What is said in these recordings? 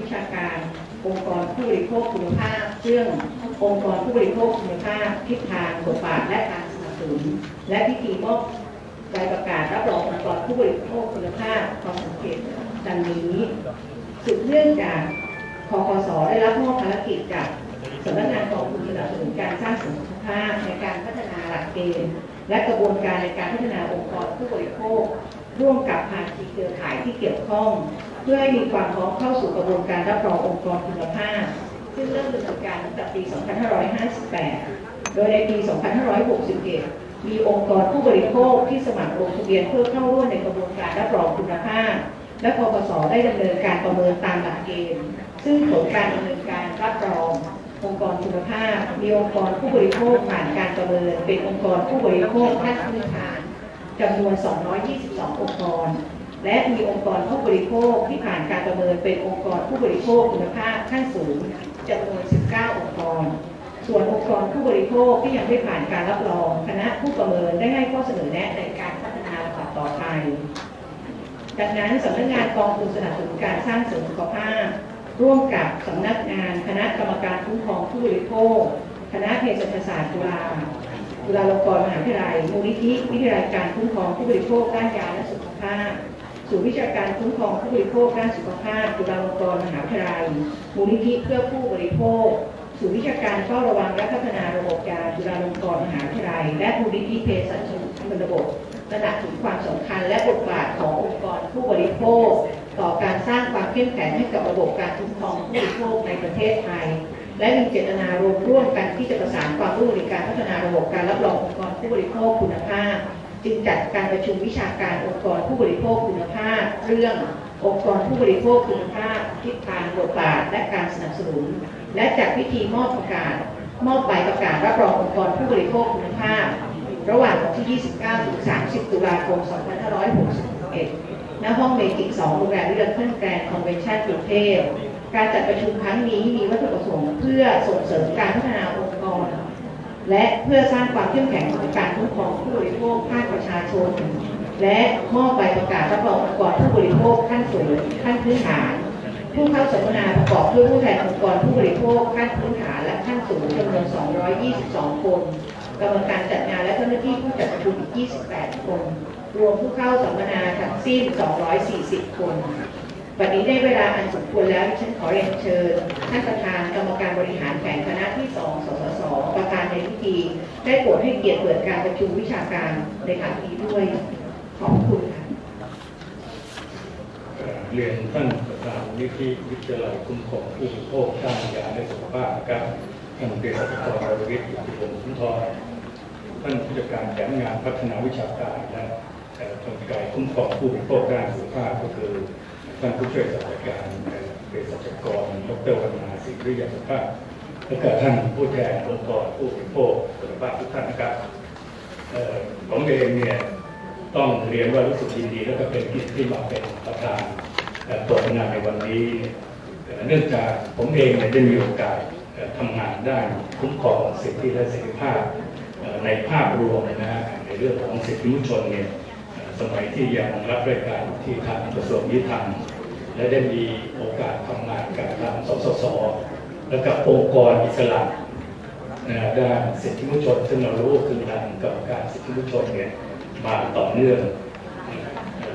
วิชาการ องค์กรผู้บริโภคคุณภาพเรื่ององค์กรผู้บริโภคคุณภาพทิศทางบทบาทและการสนับสนุนและพิธีมอบใบประกาศรับรององค์กรผู้บริโภคคุณภาพความสังเกตดังนี้สืบเนื่องจากคคสได้รับมอบภารกิจจากสำนักงานกองทุนสนับสนุนการสร้างสริมสุขภาพในการพัฒนาหลักเกณฑ์และกระบวนการในการพัฒนาองค์กรผู้บริโภค ร่วมกับภาคีเครือข่ายที่เกี่ยวข้อง เพื่อให้มีความพร้อมเข้าสู่กระบวนการรับรององค์กรคุณภาพ ซึ่งเริ่มดำเนินการตั้งแต่ปี 2558 โดยในปี 2561 มีองค์กรผู้บริโภคที่สมัครลงทะเบียนเพื่อเข้าร่วมในกระบวนการรับรองคุณภาพ และปปสได้ดำเนินการประเมินตามหลักเกณฑ์ซึ่งผลการดำเนินการรับรององค์กรคุณภาพ มีองค์กรผู้บริโภคผ่านการประเมิน เป็นองค์กรผู้บริโภคขั้นพื้นฐานจำนวน 222 องค์กร และมีองค์กรผู้บริโภคที่ผ่านการประเมินเป็นองค์กรผู้บริโภคคุณภาพขั้นสูงจำนวน 19 องค์กร ส่วนองค์กรผู้บริโภคที่ยังไม่ผ่านการรับรอง คณะผู้ประเมินได้ให้ข้อเสนอแนะในการพัฒนาลำดับต่อไป ดังนั้นสำนักงานกองทุนสนับสนุนการสร้างเสริมสุขภาพ ร่วมกับสำนักงานคณะกรรมการคุ้มครองผู้บริโภค คณะเภสัชศาสตร์จุฬาจุฬาลงกรณ์มหาวิทยาลัย มูลนิธิวิทยาลัยการคุ้มครองผู้บริโภคด้านยาและสุขภาพ ศูนย์วิชาการคุ้มครองผู้บริโภคด้านสุขภาพจุฬาลงกรณ์มหาวิทยาลัย มูลนิธิเพื่อผู้บริโภค ศูนย์วิชาการเฝ้าระวังและพัฒนาระบบยาจุฬาลงกรณ์มหาวิทยาลัย และมูลนิธิเภสัชชนระบบตระหนักถึงความสำคัญและบทบาทขององค์กรผู้บริโภค ต่อการสร้างความเข้มแข็งให้กับระบบการคุ้มครองผู้บริโภคในประเทศไทย และมีเจตนารวมร่วมกันที่จะประสานความร่วมมือในการพัฒนาระบบการรับรององค์กรผู้บริโภคคุณภาพ จึงจัดการประชุมวิชาการองค์กรผู้บริโภคคุณภาพ เรื่ององค์กรผู้บริโภคคุณภาพทิศทางบทบาทและการสนับสนุน และจัดพิธีมอบประกาศ มอบใบประกาศรับรององค์กรผู้บริโภคคุณภาพ ระหว่างวันที่ 29 ถึง 30 ตุลาคม 2561 ณ ห้องเมจิก2โรงแรมวิลเลนเทิลแกรนคอนเวนชั่นกรุงเทพ การจัดประชุมครั้งนี้มีวัตถุประสงค์เพื่อส่งเสริมการพัฒนาองค์ และเพื่อสร้างความเข้มแข็งของการคุ้มครองผู้บริโภคภาคประชาชน และมอบใบประกาศรับรององค์กรผู้บริโภคขั้นสูงขั้นพื้นฐาน ผู้เข้าสัมมนาประกอบด้วยผู้แทนองค์กรผู้บริโภคขั้นพื้นฐานและขั้นสูงจำนวน 222 คนกรรมการจัดงานและเจ้าหน้าที่ผู้จัดประชุมอีก 28 คน รวมผู้เข้าสัมมนาทั้งสิ้น 240 คนวันนี้ได้เวลาอันสมควรแล้วดิฉันขอเรียนเชิญท่านประธานกรรมการบริหารแผนคณะที่ 2 สส ประธานในพิธี ได้โปรดให้เกียรติเปิดการประชุมวิชาการในครั้งนี้ด้วยขอบคุณค่ะเรียนท่านประธานนิธิวิทยาลัยคุ้มครองผู้บริโภคด้านยาและสุขภาพครับท่านเภสัชกรวรวิทย์อิทธิพงศ์สุนทรท่านผู้จัดการแผนงานพัฒนาวิชาการและเอ่อกลไกคุ้มครองผู้บริโภคด้านสุขภาพก็คือท่านผู้ช่วยศาสตราจารย์เอ่อเภสัชกรดรวรรณาศิริยสุภาพ และก็ท่านผู้แทนองค์กรผู้บริโภคสุขภาพทุกท่านนะครับผมเองเนี่ยต้องเรียนว่ารู้สึกยินดีแล้วก็เป็นเกียรติที่มาเป็นประธานเอ่อตัวงานในวันนี้ เนื่องจากผมเองได้มีโอกาสทำงานด้านคุ้มครองสิทธิและเสรีภาพในภาพรวมนะฮะในเรื่องของสิทธิมนุษยชนเนี่ยสมัยที่ยังรับราชการที่ทางกระทรวงยุติธรรมและได้มีโอกาสทำงานกับทางสสส และกับองค์กรอิสระด้านสิทธิมนุษยชนซึ่งเรารู้คือทางกรรมการสิทธิมนุษยชนเนี่ยมาต่อเนื่อง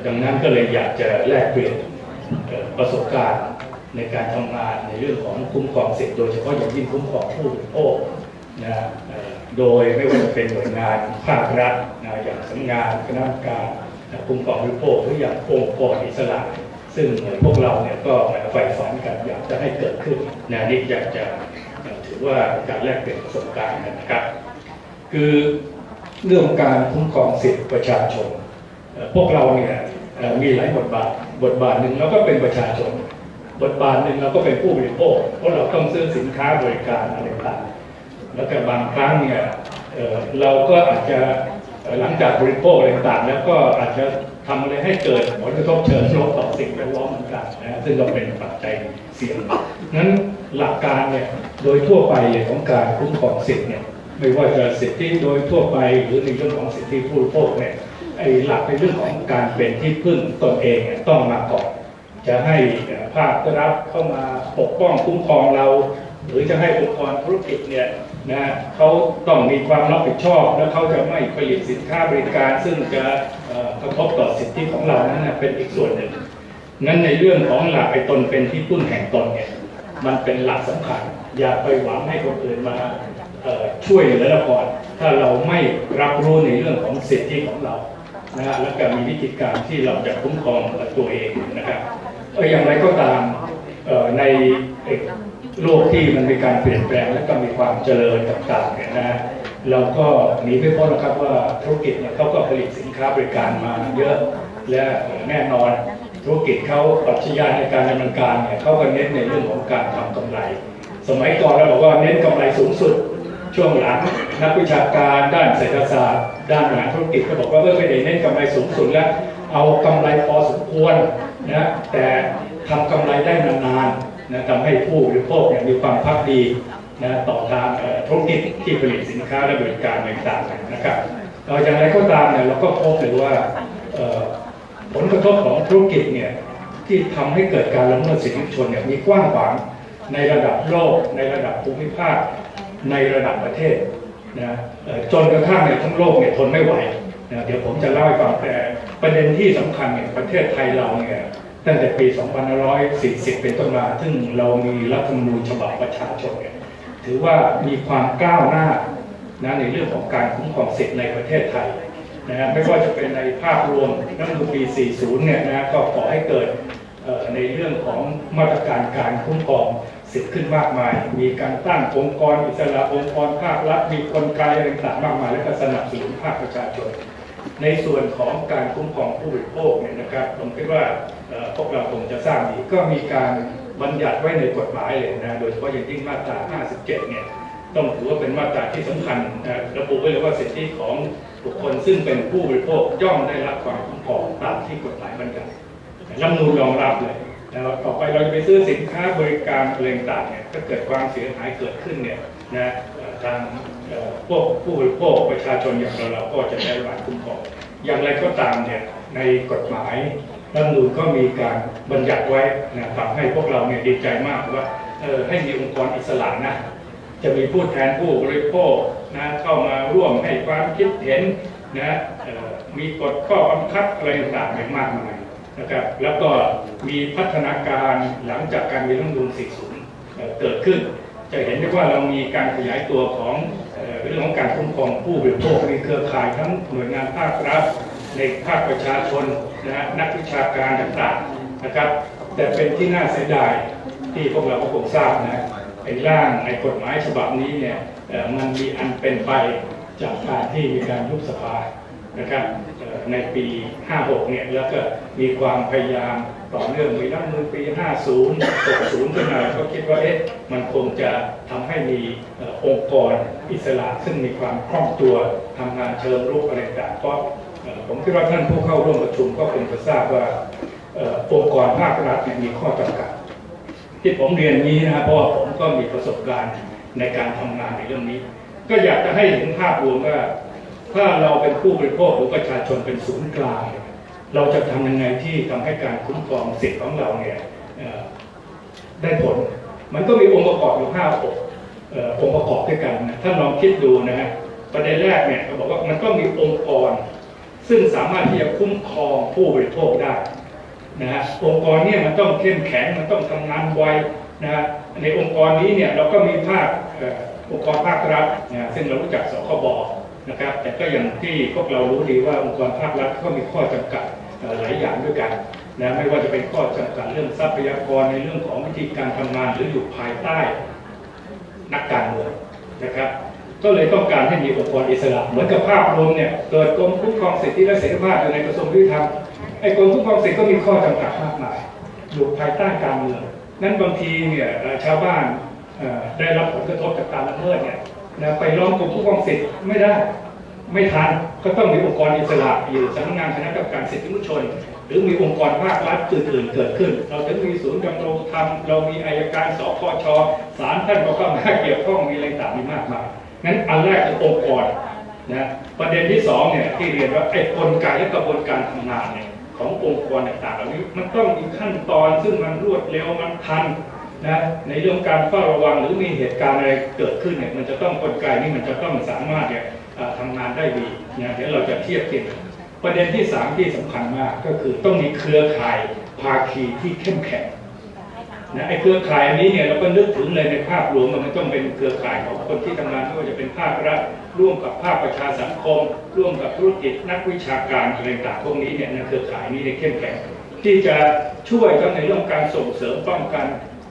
ดังนั้นก็เลยอยากจะแลกเปลี่ยนประสบการณ์ในการทำงานในเรื่องของคุ้มครองสิทธิโดยเฉพาะอย่างยิ่งคุ้มครองผู้บริโภคนะเอ่อโดยไม่ว่าจะเป็นหน่วยงานภาครัฐนะอย่างสำนักงานคณะกรรมการคุ้มครองผู้บริโภคหรืออย่างองค์กรอิสระ ซึ่งพวกเราเนี่ยก็ใฝ่ฝันกันอยากจะให้เกิดขึ้นนะนี่อยากจะถือว่าการแลกเปลี่ยนประสบการณ์นะครับ คือเรื่องการคุ้มครองสิทธิประชาชน พวกเราเนี่ยมีหลายบทบาท บทบาทหนึ่งเราก็เป็นประชาชน บทบาทหนึ่งเราก็เป็นผู้บริโภคเพราะเราต้องซื้อสินค้าบริการอะไรต่างแล้วก็บางครั้งเนี่ยเราก็อาจจะหลังจากบริโภคอะไรต่างแล้วก็อาจจะ ทำอะไรให้เกิดผลกระทบเชิงลบต่อสิ่งแวดล้อมเหมือนกันนะซึ่งก็เป็นปัจจัยเสี่ยงนั้นหลักการเนี่ยโดยทั่วไปของการคุ้มครองสิทธิ์เนี่ยไม่ว่าจะสิทธิโดยทั่วไปหรือในเรื่องของสิทธิผู้บริโภคเนี่ยไอ้หลักในเรื่องของการเป็นที่พึ่งตนเองเนี่ยต้องมาก่อนจะให้ภาครัฐเข้ามาปกป้องคุ้มครองเรา หรือจะให้องค์กรธุรกิจเนี่ยนะเขาต้องมีความรับผิดชอบ และเขาจะไม่ผลิตสินค้าบริการ ซึ่งจะ ระทบต่อสิทธิของเรานั้นเป็นอีกส่วนหนึ่งงั้นในเรื่องของหลักไอ้ตนเป็นที่พึ่งแห่งตนเนี่ยมันเป็นหลักสำคัญ อย่าไปหวังให้คนอื่นมาช่วยเหลือเราก่อนถ้าเราไม่รับรู้ในเรื่องของสิทธิของเรานะฮะแล้วก็มีวิธีการที่เราจะคุ้มครองตัวเองนะครับเอออย่างไรก็ตามในโลกที่มันมีการเปลี่ยนแปลงและก็มีความเจริญต่างๆเนี่ยนะฮะ เราก็หนีไม่พ้นนะครับว่าธุรกิจเนี่ยเขาก็ผลิตสินค้าบริการมาเยอะ และแน่นอนธุรกิจเขาปรัชญาในการดำเนินการเนี่ยเขาก็เน้นในเรื่องของการทำกำไร สมัยก่อนเราบอกว่าเน้นกำไรสูงสุด ช่วงหลังนักวิชาการด้านเศรษฐศาสตร์ ด้านบริหารธุรกิจก็บอกว่าเออไม่ได้เน้นกำไรสูงสุดแล้วเอากำไรพอสมควรนะแต่ทำกำไรได้นานๆนะทำให้ผู้บริโภคเนี่ยมีความพักดี นะต่อทางธุรกิจที่ผลิตสินค้าและบริการต่างๆนะครับเอ่อย่างไรก็ตามเนี่ยเราก็พบเลยว่าผลกระทบของธุรกิจเนี่ยที่ทำให้เกิดการละเมิดสิทธิชนเนี่ยมีกว้างขวางในระดับโลก ในระดับภูมิภาค ในระดับประเทศนะจนกระทั่งในยทั้งโลกเนี่ยทนไม่ไหวนะเดี๋ยวผมจะเล่าให้ฟังแต่ประเด็นที่สำคัญเนี่ยประเทศไทยเราเนี่ยตั้งแต่ปี 2540 เป็นต้นมาซึ่งเรามีรัฐธรรมนูญฉบับประชาชนเนี่ย ถือว่ามีความก้าวหน้านะในเรื่องของการคุ้มครองสิทธิในประเทศไทยนะฮะไม่ว่าจะเป็นในภาพรวมรัฐธรรมนูญปี 40 เนี่ยนะก็ขอให้เกิดในเรื่องของมาตรการการคุ้มครองสิทธิ์ขึ้นมากมาย มีการตั้งองค์กรอิสระองค์กรภาครัฐมีกลไกอะไรต่างมากมาย และก็สนับสนุนภาคประชาชน ในส่วนของการคุ้มครองผู้บริโภคเนี่ยนะครับผมคิดว่าพวกเราคงจะทราบดีก็มีการ บัญญัติไว้ในกฎหมายเลยนะโดยเฉพาะอย่างยิ่งมาตรา 57 เนี่ยต้องถือว่าเป็นมาตราที่สำคัญนะระบุไว้เลยว่าสิทธิของบุคคลซึ่งเป็นผู้บริโภคย่อมได้รับความคุ้มครองตามที่กฎหมายบัญญัติรัฐมนูญรองรับเลยแล้วต่อไปเราจะไปซื้อสินค้าบริการอะไรต่างเนี่ยถ้าเกิดความเสียหายเกิดขึ้นเนี่ยนะทางพวกผู้บริโภคประชาชนอย่างเราเราก็จะได้รับคุ้มครองอย่างไรก็ตามเนี่ยในกฎหมาย รัฐมนูญก็มีการบัญญัติไว้นะทำให้พวกเราเนี่ยดีใจมากว่าเออให้มีองค์กรอิสระนะจะมีผู้แทนผู้บริโภคนะเข้ามาร่วมให้ความคิดเห็นนะออมีกฎข้อบังคับอะไรต่างๆมากมายนะครับแล้วก็มีพัฒนาการหลังจากการมีรัฐมนูญ40เเกิดขึ้น จะเห็นได้ว่าเรามีการขยายตัวของเอ่อเรื่องของการคุ้มครองผู้บริโภคมีเครือข่ายทั้งหน่วยงานภาครัฐ ในภาคประชาชนนะฮะนักวิชาการต่างๆนะครับ แต่เป็นที่น่าเสียดายที่พวกเราก็คงทราบนะไอ้ร่างในกฎหมายฉบับนี้เนี่ยมันมีอันเป็นไปจากการที่มีการยุบสภานะครับในปี 56 เนี่ยแล้วก็มีความพยายามต่อเนื่องมีรัฐธรรมนูญปี 50 60 ขึ้นมาก็คิดว่าเอ๊ะมันคงจะทำให้มีองค์กรอิสระซึ่งมีความคล่องตัวทำงานเชิงรุกอะไรต่างๆเพราะ ผมคิดว่าท่านผู้เข้าร่วมประชุมก็คงจะทราบว่าองค์กรภาครัฐมีข้อจำกัด ที่ผมเรียนนี้นะครับเพราะผมก็มีประสบการณ์ในการทำงานในเรื่องนี้ ก็อยากจะให้เห็นภาพรวมว่า ถ้าเราเป็นผู้บริโภคหรือประชาชนเป็นศูนย์กลางเราจะทำยังไงที่ทำให้การคุ้มครองสิทธิ์ของเราเนี่ยได้ผล มันก็มีองค์ประกอบอยู่ห้าองค์เอ่อองค์ประกอบด้วยกันนะท่านลองคิดดูนะฮะประเด็นแรกเนี่ยเขาบอกว่ามันต้องมีองค์กร ซึ่งสามารถที่จะคุ้มครองผู้บริโภคได้นะฮะองค์กรเนี่ยมันต้องเข้มแข็งมันต้องทำงานไวนะฮะในองค์กรนี้เนี่ยเราก็มีภาคองค์กรภาครัฐนะซึ่งเรารู้จักสคบนะครับ แต่ก็อย่างที่พวกเรารู้ดีว่าองค์กรภาครัฐก็มีข้อจำกัดหลายอย่างด้วยกันนะไม่ว่าจะเป็นข้อจำกัดเรื่องทรัพยากรในเรื่องของวิธีการทำงานหรืออยู่ภายใต้นักการเมืองนะครับ ก็เลยต้องการให้มีองค์กรอิสระ เหมือนกับภาพรวมเนี่ยเกิดกรมคุ้มครองสิทธิและเสรีภาพอยู่ในกระทรวงยุติธรรมไอ้กรมคุ้มครองสิทธิก็มีข้อจำกัดมากมายอยู่ภายใต้การเมืองนั้นบางทีเนี่ยชาวบ้านได้รับผลกระทบจากการละเมิดเนี่ยนะไปร้องกรมคุ้มครองสิทธิไม่ได้ไม่ทันก็ต้องมีองค์กรอิสระอยู่สำนักงานคณะกรรมการสิทธิมนุษยชน หรือมีองค์กรภาครัฐอื่นๆเกิดขึ้น เราถึงมีศูนย์ดำรงธรรมเรามีอายการสพชศาลท่านก็เข้ามาเกี่ยวข้องมีอะไรต่างๆมีมากมาย งั้นอันแรกคือองค์กรนะประเด็นที่สองเนี่ยที่เรียนว่าไอ้กลไกและกระบวนการทำงานเนี่ยขององค์กรต่างๆเหล่านี้มันต้องมีขั้นตอนซึ่งมันรวดเร็วมันทันนะในเรื่องการเฝ้าระวังหรือมีเหตุการณ์อะไรเกิดขึ้นเนี่ยมันจะต้องกลไกนี้มันจะต้องสามารถเนี่ยทำงานได้ดีนะเดี๋ยวเราจะเทียบเทียบประเด็นที่สามที่สำคัญมากก็คือต้องมีเครือข่ายภาคีที่เข้มแข็ง นะไอ้เครือข่ายอันนี้เนี่ยเราก็นึกถึงเลยในภาพรวมมันต้องเป็นเครือข่ายของคนที่ทำงานไม่ว่าจะเป็นภาครัฐร่วมกับภาคประชาสังคม ร่วมกับธุรกิจนักวิชาการอะไรต่างพวกนี้เนี่ยในเครือข่ายนี้เนี่ยเข้มแข็งที่จะช่วยทั้งในเรื่องการส่งเสริมป้องกัน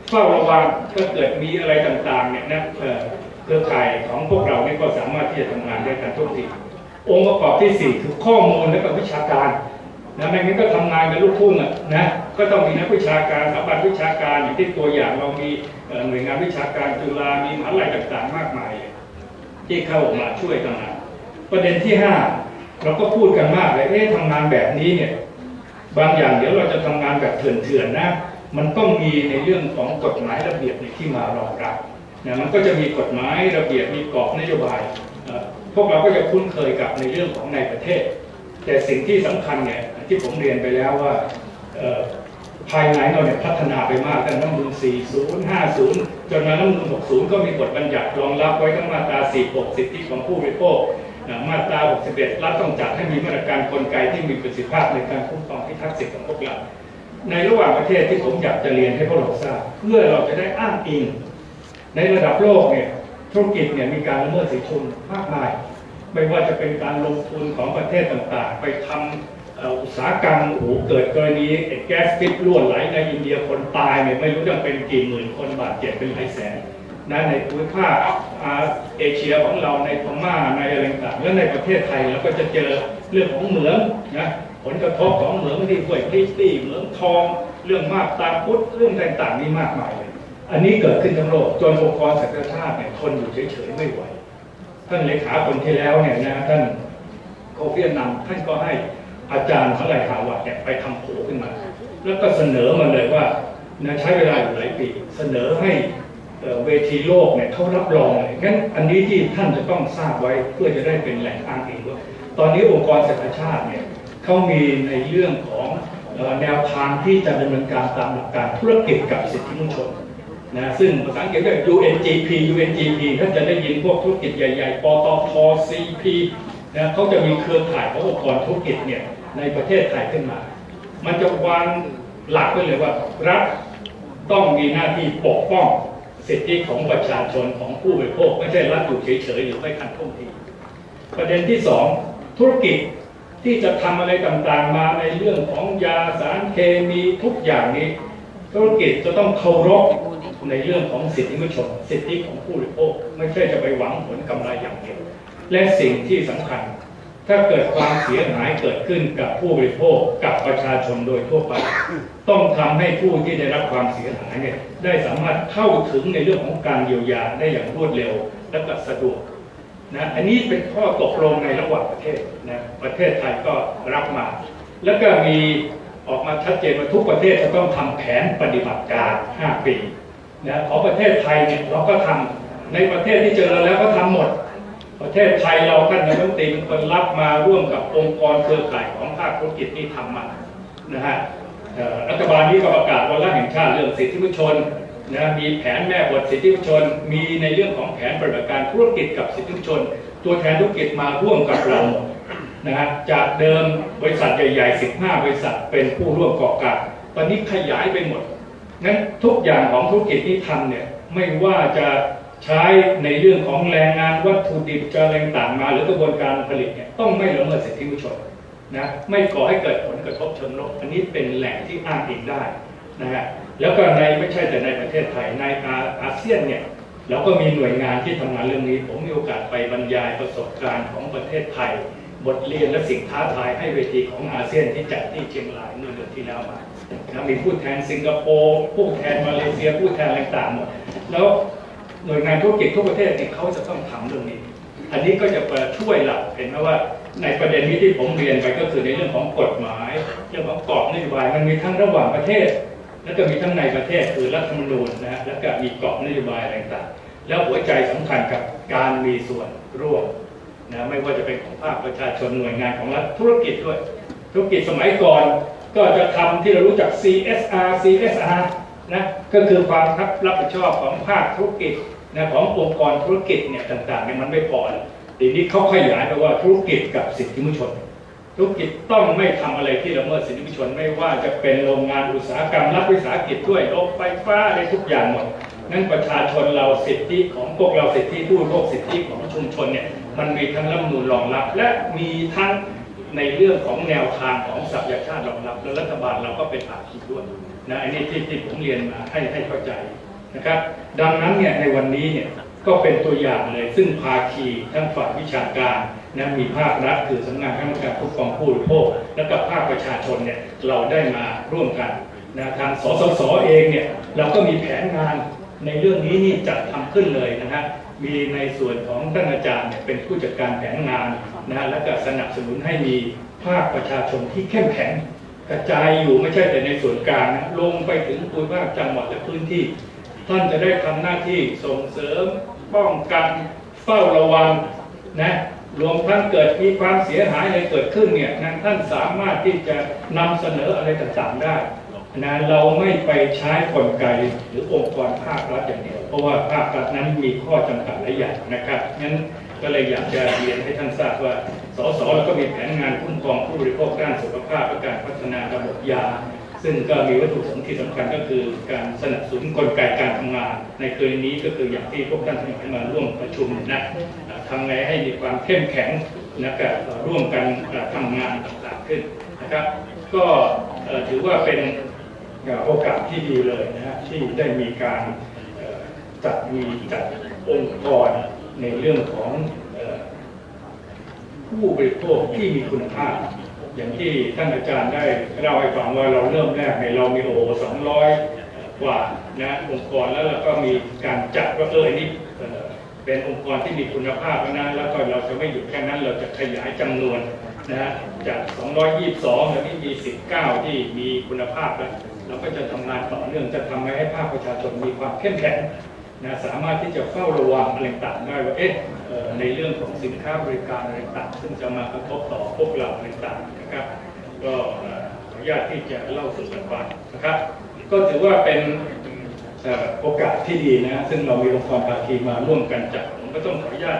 เฝ้าระวังถ้าเกิดมีอะไรต่างๆเนี่ยนะเครือข่ายของพวกเราเนี่ยก็สามารถที่จะทำงานได้กันทุกทีองค์ประกอบที่สี่คือข้อมูลและก็วิชาการ นะไม่งั้นก็ทำงานเป็นลูกทุ่งอะนะก็ต้องมีนักวิชาการสถาบันวิชาการอย่างที่ตัวอย่างเรามีหน่วยงานวิชาการจุฬามีมหาลัยต่างๆ มากมายที่เข้ามาช่วยทำงานประเด็นที่ห้าเราก็พูดกันมากเลยเอ๊ะทำงานแบบนี้เนี่ยบางอย่างเดี๋ยวเราจะทำงานแบบเถื่อนๆนะมันต้องมีในเรื่องของกฎหมายระเบียบในที่มารองรับนะมันก็จะมีกฎหมายระเบียบมีกรอบนโยบายพวกเราก็จะคุ้นเคยกับในเรื่องของในประเทศ แต่สิ่งที่สำคัญเนี่ย ที่ผมเรียนไปแล้วว่าภายในเราเนี่ยพัฒนาไปมากตั้งแต่รัฐมนูล40 50 จนมารัฐมนูล60 ก็มีบทบัญญัติรองรับไว้ทั้งมาตรา 46 สิทธิของผู้บริโภค มาตรา 61 รัฐต้องจัดให้มีมาตรการกลไกที่มีประสิทธิภาพในการคุ้มครองพิทักษ์สิทธิของพวกเรา ในระหว่างประเทศที่ผมอยากจะเรียนให้พวกเราทราบ เพื่อเราจะได้อ้างอิง ในระดับโลกเนี่ยธุรกิจเนี่ยมีการละเมิดสิทธิชนมากมาย ไม่ว่าจะเป็นการลงทุนของประเทศต่างๆ ไปทำเอุตสาหกรรมโอ้โหเกิดกรณีไอ้แก๊สพิษรั่วไหลในอินเดียคนตายเนี่ยไม่รู้จะเป็นกี่หมื่นคนบาดเจ็บเป็นหลายแสนนะในภูมิภาคอาเอเชียของเราในพม่าในอะไรต่างๆและในประเทศไทยเราก็จะเจอเรื่องของเหมืองนะผลกระทบของเหมืองที่ห้วยพริตตี้เหมืองทอง เรื่องมากตาพุทธเรื่องต่างๆนี่มากมายเลย อันนี้เกิดขึ้นทั้งโลกจนองค์กรสังฆชาติเนี่ยทนอยู่เฉยๆไม่ไหวท่านเลขาคนที่แล้วเนี่ยนะท่านโคฟีอันนันท่านก็ให้ อาจารย์เขาไรฮาวาดเนี่ยไปทำโผขึ้นมา แล้วก็เสนอมาเลยว่านะใช้เวลาอยู่หลายปี เสนอให้เวทีโลกเนี่ยเขารับรองเลยงั้นอันนี้ที่ท่านจะต้องทราบไว้เพื่อจะได้เป็นแหล่งอ้างอิงว่าตอนนี้องค์กรสังฆชาติเนี่ยเขามีในเรื่องของแนวทางที่จะดำเนินการตามหลักการธุรกิจกับสิทธิมนุษยชนนะซึ่งภาษาอังกฤษเรียก UNGP UNGP ท่านจะได้ยินพวกธุรกิจใหญ่ ๆ ปตท CP นะเขาจะมีเครือข่ายขององค์กรธุรกิจเนี่ยในประเทศไทยขึ้นมา มันจะวางหลักไว้เลยว่ารัฐต้องมีหน้าที่ปกป้องสิทธิของประชาชนของผู้บริโภคไม่ใช่รัฐอยู่เฉยๆหรือไม่ทันท่วงทีประเด็นที่สองธุรกิจที่จะทำอะไรต่างๆมาในเรื่องของยาสารเคมีทุกอย่างนี้ ธุรกิจจะต้องเคารพในเรื่องของสิทธิมนุษยชน สิทธิของผู้บริโภค ไม่ใช่จะไปหวังผลกำไรอย่างเดียว และสิ่งที่สำคัญ ถ้าเกิดความเสียหายเกิดขึ้นกับผู้บริโภคกับประชาชนโดยทั่วไป ต้องทำให้ผู้ที่ได้รับความเสียหายเนี่ยได้สามารถเข้าถึงในเรื่องของการเยียวยาได้อย่างรวดเร็วและก็สะดวกนะอันนี้เป็นข้อตกลงในระหว่างประเทศนะประเทศไทยก็รับมา แล้วก็มีออกมาชัดเจนว่าทุกประเทศจะต้องทำแผนปฏิบัติการ 5 ปีนะของประเทศไทยเนี่ยเราก็ทำในประเทศที่เจอเราแล้วก็ทำหมด ประเทศไทยเราท่านนายกรัฐมนตรีเป็นคนรับมาร่วมกับองค์กรเครือข่ายของภาคธุรกิจที่ทำมานะฮะรัฐบาลนี้ก็ประกาศวันละแห่งชาติเรื่องสิทธิมนุษยชนนะมีแผนแม่บทสิทธิมนุษยชน มีในเรื่องของแผนปฏิบัติการธุรกิจกับสิทธิมนุษยชน ตัวแทนธุรกิจมาร่วมกับเรานะฮะจากเดิมบริษัทใหญ่ๆ 15 บริษัทเป็นผู้ร่วมก่อการตอนนี้ขยายไปหมดงั้นทุกอย่างของธุรกิจที่ทำเนี่ยไม่ว่าจะ ใช้ในเรื่องของแรงงานวัตถุดิบจะอะไรต่างมา หรือกระบวนการผลิตเนี่ยต้องไม่ละเมิดสิทธิมนุษยชนนะไม่ก่อให้เกิดผลกระทบเชิงลบอันนี้เป็นแหล่งที่อ้างอิงได้นะฮะแล้วก็ในไม่ใช่แต่ในประเทศไทยในอาอาเซียนเนี่ยเราก็มีหน่วยงานที่ทำงานเรื่องนี้ ผมมีโอกาสไปบรรยายประสบการณ์ของประเทศไทย บทเรียนและสิ่งท้าทายให้เวทีของอาเซียนที่จัดที่เชียงรายเมื่อเดือนที่แล้วมานะมีผู้แทนสิงคโปร์ผู้แทนมาเลเซียผู้แทนต่างๆหมดแล้ว หน่วยงานธุรกิจทุกประเทศเนี่ยเขาจะต้องทำเรื่องนี้ อันนี้ก็จะช่วยเราเห็นไหมว่าในประเด็นนี้ที่ผมเรียนไปก็คือในเรื่องของกฎหมาย เรื่องของกรอบนโยบายมันมีทั้งระหว่างประเทศ แล้วก็มีทั้งในประเทศคือรัฐธรรมนูญนะฮะแล้วก็มีกรอบนโยบายต่างๆ แล้วหัวใจสำคัญกับการมีส่วนร่วมนะไม่ว่าจะเป็นของภาคประชาชนหน่วยงานของรัฐธุรกิจด้วย ธุรกิจสมัยก่อนก็จะทำที่เรารู้จัก CSR CSR นะก็คือความรับผิดชอบของภาคธุรกิจ นะขององค์กรธุรกิจเนี่ยต่างๆเนี่ยมันไม่พอแล้วทีนี้เขาขยายไปว่าธุรกิจกับสิทธิมนุษยชน ธุรกิจต้องไม่ทำอะไรที่ละเมิดสิทธิมนุษยชนไม่ว่าจะเป็นโรงงานอุตสาหกรรมรัฐวิสาหกิจด้วยโรงไฟฟ้าอะไรทุกอย่างหมดนั้นประชาชนเราสิทธิของพวกเราสิทธิผู้ริโภคสิทธิของชุมชนเนี่ยมันมีทั้งรัฐมนูลรองรับ และมีทั้งในเรื่องของแนวทางของสัพยาชาติรองรับ และรัฐบาลเราก็เป็นภาคีด้วยนะอันนี้ที่ที่ผมเรียนมาให้ให้เข้าใจ นะครับ ดังนั้นเนี่ยในวันนี้เนี่ยก็เป็นตัวอย่างเลยซึ่งภาคีทั้งฝ่ายวิชาการนะมีภาครัฐคือสำนักงานคณะกรรมการคุ้มครองผู้บริโภค และกับภาคประชาชนเนี่ยเราได้มาร่วมกันนะทางสสสเองเนี่ยเราก็มีแผนงานในเรื่องนี้นี่จัดทำขึ้นเลยนะฮะมีในส่วนของท่านอาจารย์เนี่ยเป็นผู้จัดการแผนงานนะฮะและก็สนับสนุนให้มีภาคประชาชนที่เข้มแข็งกระจายอยู่ไม่ใช่แต่ในส่วนกลางนะลงไปถึงภูมิภาคจังหวัดและพื้นที่ ท่านจะได้ทำหน้าที่ส่งเสริมป้องกันเฝ้าระวังนะรวมทั้งเกิดมีความเสียหายอะไรเกิดขึ้นเนี่ยนั้นท่านสามารถที่จะนำเสนออะไรต่างๆได้นะเราไม่ไปใช้กลไกหรือองค์กรภาครัฐอย่างเดียวเพราะว่าภาครัฐนั้นมีข้อจำกัดหลายอย่างนะครับงั้นก็เลยอยากจะเรียนให้ท่านทราบว่าสสเราก็มีแผนงานคุ้มครองผู้บริโภคด้านสุขภาพและการพัฒนาระบบยา ซึ่งก็มีวัตถุประสงค์ที่สำคัญก็คือการสนับสนุนกลไกการทำงาน ในคืนนี้ก็คืออย่างที่พวกท่านทั้งหลายมาร่วมประชุมนะทำไงให้มีความเข้มแข็งนะกับร่วมกันอ่าทำงานต่างๆขึ้นนะครับ ก็ถือว่าเป็นโอกาสที่ดีเลยนะฮะที่ได้มีการจัดมีจัดองค์กรในเรื่องของผู้บริโภคที่มีคุณภาพ อย่างที่ท่านอาจารย์ได้เล่าให้ฟังว่าเราเริ่มแรกในเรามีโอสองร้อยกว่านะองค์กรแล้วเราก็มีการจัดว่าเออนี่เป็นองค์กรที่มีคุณภาพนะแล้วก็เราจะไม่หยุดแค่นั้นเราจะขยายจำนวนนะฮะจาก 222แล้วนี่มี 19 ที่มีคุณภาพแล้วเราก็จะทำงานต่อเนื่องจะทำให้ภาคประชาชนมีความเข้มแข็ง นะสามารถที่จะเฝ้าระวังอะไรต่างได้ว่าเอ๊ะในเรื่องของสินค้าบริการอะไรต่างซึ่งจะมากระทบต่อพวกเราอะไรต่างนะครับก็ขออนุญาตที่จะเล่าสู่กันฟังนะครับ ก็ถือว่าเป็นโอกาสที่ดีนะซึ่งเรามีองค์กรภาคีมาร่วมกันจัดผมก็ต้องขออนุญาต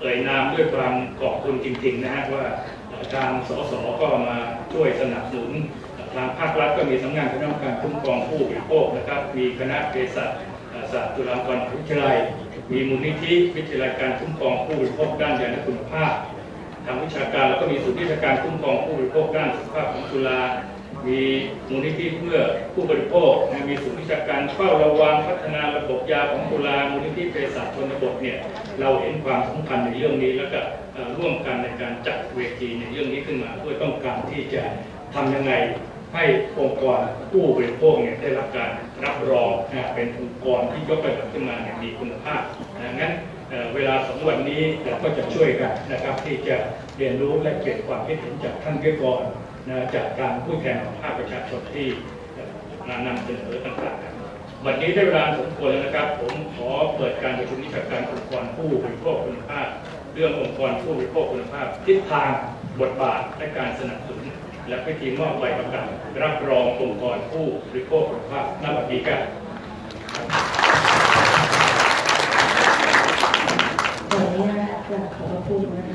เอ่ยนามด้วยความขอบคุณจริง ๆ นะฮะว่าทางสสก็มาช่วยสนับสนุนทางภาครัฐก็มีสำนักงานคณะกรรมการคุ้มครองผู้บริโภคนะครับ มีคณะเภสัช ศาสตร์จุฬาภรณ์มหาวิทยาลัย มีมูลนิธิวิทยาลัยการคุ้มครองผู้บริโภคด้านยาและคุณภาพ ทางวิชาการแล้วก็มีศูนย์วิชาการคุ้มครองผู้บริโภคด้านสุขภาพของจุฬามีมูลนิธิเพื่อผู้บริโภคนมีศูนย์วิชาการเฝ้าระวังพัฒนาระบบยาของจุฬามูลนิธิเภสัชชนบทเนี่ยเราเห็นความสำคัญในเรื่องนี้แล้วก็ร่วมกันในการจัดเวทีในเรื่องนี้ขึ้นมาเพื่อต้องการที่จะทำยังไง ให้องค์กรผู้บริโภคเนี่ยได้รับการรับรองนะเป็นองค์กรที่ยกระดับขึ้นมาเนี่ยมีคุณภาพนะงั้นเเวลาสองวันนี้เราก็จะช่วยกันนะครับ ที่จะเรียนรู้และเปลี่ยนความคิดเห็นจากท่านวิทยากรนะจากการผู้แทนของภาคประชาชนที่มานำเสนอต่างๆ วันนี้ได้เวลาสมควรแล้วนะครับ ผมขอเปิดการประชุมวิชาการองค์กรผู้บริโภคคุณภาพ เรื่ององค์กรผู้บริโภคคุณภาพทิศทางบทบาทและการสนับสนุน และพิธีมอบใบประกาศรับรององค์กรผู้บริโภคคุณภาพณบัดนี้ครับขออนุญาตกราบขอบพระคุณนะคะ